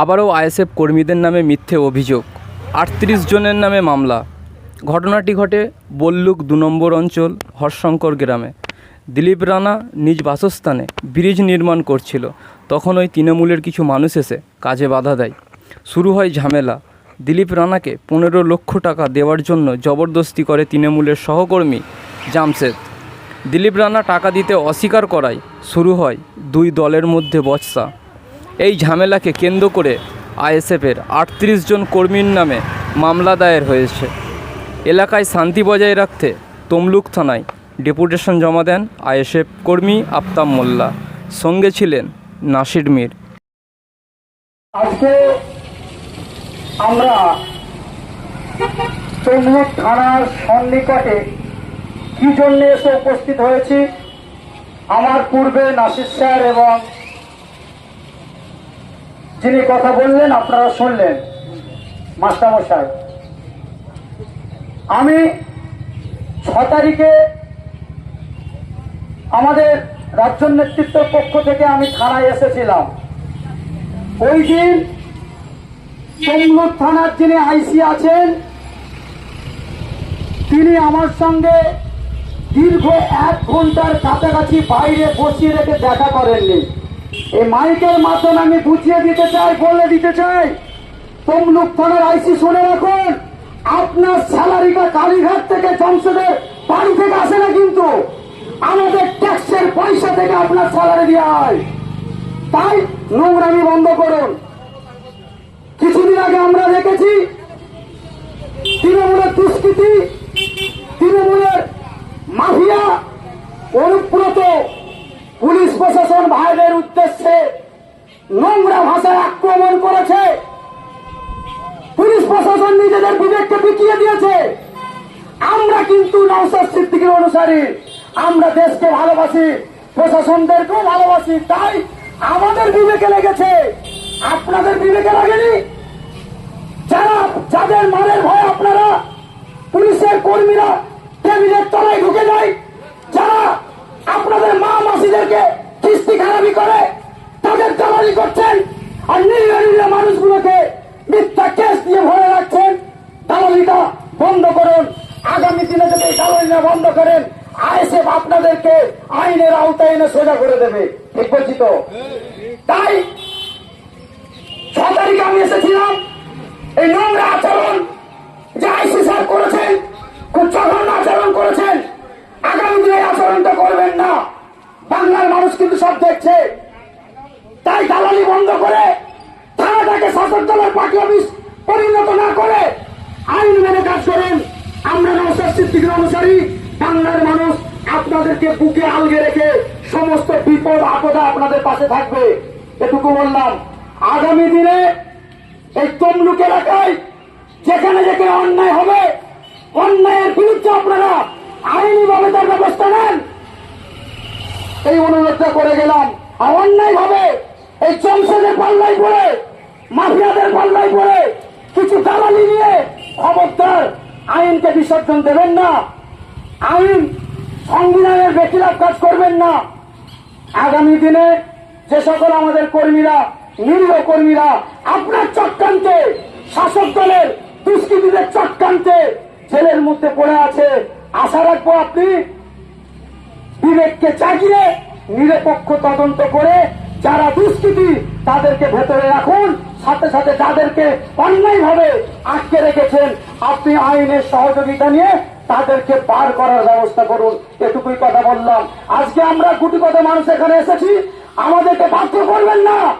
আবারও আইএসএফ কর্মীদের নামে মিথ্যে অভিযোগ। আটত্রিশ জনের নামে মামলা। ঘটনাটি ঘটে বল্লুক দু নম্বর অঞ্চল হরশঙ্কর গ্রামে। দিলীপ রানা নিজ বাসস্থানে ব্রিজ নির্মাণ করছিল। তখন ওই তৃণমূলের কিছু মানুষ এসে কাজে বাধা দেয়। শুরু হয় ঝামেলা। দিলীপ রানাকে পনেরো লক্ষ টাকা দেওয়ার জন্য জবরদস্তি করে তৃণমূলের সহকর্মী জামশেদ। দিলীপ রানা টাকা দিতে অস্বীকার করায় শুরু হয় দুই দলের মধ্যে বচসা। এই ঝামেলাকে কেন্দ্র করে আইএসএফের আটত্রিশ জন কর্মীর নামে মামলা দায়ের হয়েছে। এলাকায় শান্তি বজায় রাখতে তমলুক থানায় ডেপুটেশন জমা দেন আইএসএফ কর্মী আফতাব মোল্লা। সঙ্গে ছিলেন নাসির মির। আজকে আমরা তমলুক থানার সন্নিকটে কি জন্য এসে উপস্থিত হয়েছি, আমার পূর্বে নাসির স্যার এবং যিনি কথা বললেন, আপনারা শুনলেন। মাস্টারমশাই, আমি ছ তারিখে আমাদের রাজ্য নেতৃত্বের পক্ষ থেকে আমি থানায় এসেছিলাম। ওই দিন তমলুক থানার যিনি আইসি আছেন, তিনি আমার সঙ্গে দীর্ঘ এক ঘণ্টার কাছাকাছি বাইরে বসিয়ে রেখে দেখা করেননি। এই মাইকের মাধ্যমে আমি বুঝিয়ে দিতে চাই, বলে দিতে চাই। তমলুক থানার আইসি শুনে রাখুন, আপনার স্যালারিটা কালীঘাট থেকে জমশেদের বাড়ি থেকে আসে না কিন্তু। আমাদের ট্যাক্সের পয়সা থেকে আপনার স্যালারি দেওয়া হয়। তাই নোংরামি বন্ধ করুন। কিছুদিন আগে আমরা দেখেছি, তৃণমূলের দুষ্কৃতি তৃণমূলের মাফিয়া অনুব্রত পুলিশ প্রশাসন ভাইদের উদ্দেশ্যে নোংরা ভাষায় আক্রমণ করেছে। পুলিশ প্রশাসন নিজেদের বিবেককে বিকিয়ে দিয়েছে। আমরা কিন্তু নওসাদ সিদ্দিকের অনুসারী। আমরা দেশকে ভালোবাসি, প্রশাসনদেরকেও ভালোবাসি, তাই আমাদের বিবেকে লেগেছে। আপনাদের বিবেকে লাগেনি? যারা, যাদের মারের ভয় আপনারা পুলিশের কর্মীরা টেবিলের তলায় ঢুকে যায় যারা আপনাদের মা মাসিদেরকে কিস্তি খারাপি করে তাদের দালালি করছেন আর নিরীহ নিরীহ মানুষগুলোকে মিথ্যা কেস দিয়ে ভরে রাখছেন দালালিটা বন্ধ করুন আগামী দিনে যদি এই দালালিটা বন্ধ করেন আইএসএফ আপনাদেরকে আইনের আওতায় এনে সোজা করে দেবে। ঠিক বলছি তো? তাই ছ তারিখে আমি এসেছিলাম। এই নোংরা আচরণ যে আইসি স্যার করেছেন, খুব জঘন্য আচরণ করেছেন, আগামী দিনে আচরণটা করবেন না। বাংলার মানুষ কিন্তু সব দেখছে। তাই দালালি বন্ধ করে থানাটাকে শাসক দলের পার্টি অফিস পরিণত না করে আইন মেনে কাজ করেন। আমরা নমস্কার সিদ্দিকের অনুসারী, বাংলার মানুষ আপনাদেরকে বুকে আলগে রেখে সমস্ত বিপদ, আপদা আপনাদের পাশে থাকবে। এটুকু বললাম, আগামী দিনে এই তমলুক এলাকায় যেখানে যেখানে অন্যায় হবে, অন্যায়ের বিরুদ্ধে আপনারা আইনি ভাবে তার ব্যবস্থা নেন। এই অনুরোধটা করে গেলাম, আর অন্যায় ভাবে এই চমসেদের পাল্লাই পড়ে, মাফিয়াদের পাল্লাই পড়ে, কিছু দালালি নিয়ে খবরদার আইনকে বিসর্জন দেবেন না। আইন সংবিধানের বেখিলাপ কাজ করবেন না। আগামী দিনে যে সকল আমাদের কর্মীরা, নিরীহ কর্মীরা, আপনার চক্রান্তে, শাসক দলের দুষ্কৃতীদের চক্রান্তে জেলের মধ্যে পড়ে আছে, আশা রাখব আপনি বিবেককে জাগিয়ে, নিরপেক্ষ তদন্ত করে যারা দুষ্কৃতি, তাদেরকে ভেতরে রাখুন। সাথে সাথে যাদেরকে অন্যায়ভাবে আটকে রেখেছেন। আপনি আইনের সহযোগিতা নিয়ে তাদেরকে পার করার ব্যবস্থা করুন। এটুকুই কথা বললাম। আজকে আমরা গুটি কথা মানুষ এখানে এসেছি। আমাদেরকে বাধ্য করবেন না।